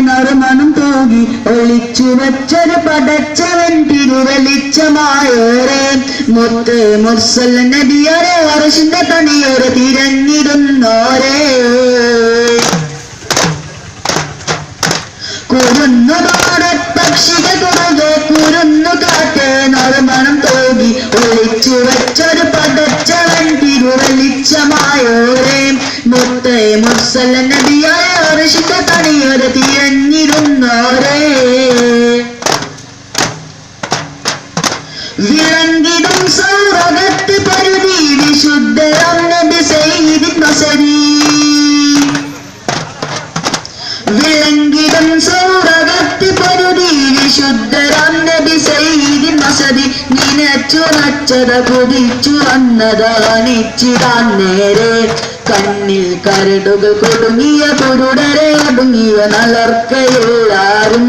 നറുമണം തൂകി ഒളിച്ചു വച്ചൊരു പടച്ചവൻ തിരുവലിച്ചമായോരെ. മുത്ത് മുർസൽ നബിയോരെ വർഷിന്റെ തണിയോരെ തിരഞ്ഞിരുന്നോരേ കുരുന്നുപാടെ പക്ഷികൾ കുറുകെ കുരുന്നു കാറ്റ് നറുമണം തോകി ഒളിച്ചു വച്ചൊരു പടച്ചവൻ തിരുവെളിച്ചമായോരെ മുത്തേ മുർസൽ നബിയായ ഋഷിന്റെ വിളങ്കിടും സൗരകത്ത് പരുതി വിശുദ്ധ വിളങ്കിടും സൗരകത്ത് പരുതി വിശുദ്ധ മസരി നിനച്ചു നച്ചത കുതിച്ചു വന്നതാണിച്ചിടാൻ നേരെ. കണ്ണിൽ കരടുകൾ കൊടുങ്ങിയ കുരുടരെ ഒടുങ്ങിയ നളർക്കയെല്ലാരും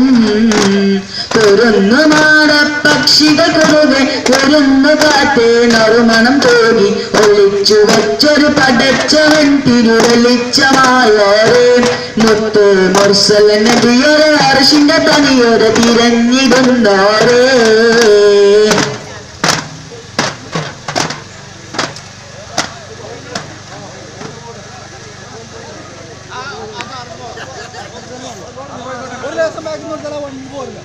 തുറന്നു കാറ്റേ നറുമണം തോന്നി. ഒളിച്ചു വച്ചൊരു പടച്ചവൻ തിരുവെളിച്ചമായോരെ മുത്ത്. മുർസല നദിയൊരു അർഷിന്റെ തനിയൊരു തിരഞ്ഞിടുന്നോരേ ഒരു ദിവസം ബാക്കി നോക്കിയാൽ വണ്ടി പോരില്ല